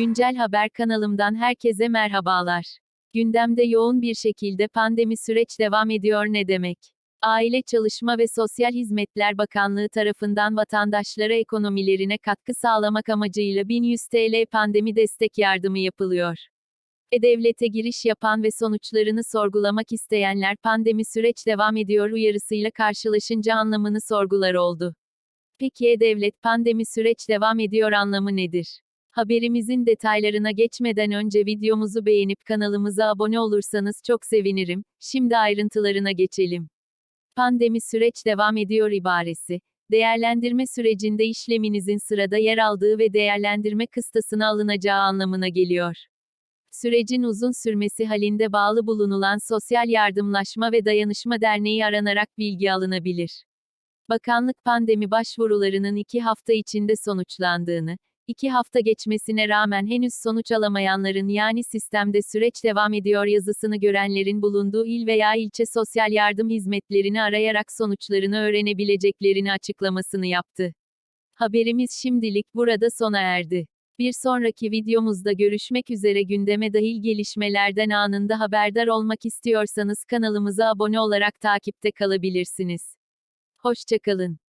Güncel Haber kanalımdan herkese merhabalar. Gündemde yoğun bir şekilde pandemi süreç devam ediyor ne demek? Aile Çalışma ve Sosyal Hizmetler Bakanlığı tarafından vatandaşlara ekonomilerine katkı sağlamak amacıyla 1100 TL pandemi destek yardımı yapılıyor. E-Devlet'e giriş yapan ve sonuçlarını sorgulamak isteyenler pandemi süreç devam ediyor uyarısıyla karşılaşınca anlamını sorgular oldu. Peki E-Devlet pandemi süreç devam ediyor anlamı nedir? Haberimizin detaylarına geçmeden önce videomuzu beğenip kanalımıza abone olursanız çok sevinirim. Şimdi ayrıntılarına geçelim. Pandemi süreç devam ediyor ibaresi, değerlendirme sürecinde işleminizin sırada yer aldığı ve değerlendirme kıstasına alınacağı anlamına geliyor. Sürecin uzun sürmesi halinde bağlı bulunulan Sosyal Yardımlaşma ve Dayanışma Derneği aranarak bilgi alınabilir. Bakanlık pandemi başvurularının iki hafta içinde sonuçlandığını, iki hafta geçmesine rağmen henüz sonuç alamayanların yani sistemde süreç devam ediyor yazısını görenlerin bulunduğu il veya ilçe sosyal yardım hizmetlerini arayarak sonuçlarını öğrenebileceklerini açıklamasını yaptı. Haberimiz şimdilik burada sona erdi. Bir sonraki videomuzda görüşmek üzere gündeme dahil gelişmelerden anında haberdar olmak istiyorsanız kanalımıza abone olarak takipte kalabilirsiniz. Hoşçakalın.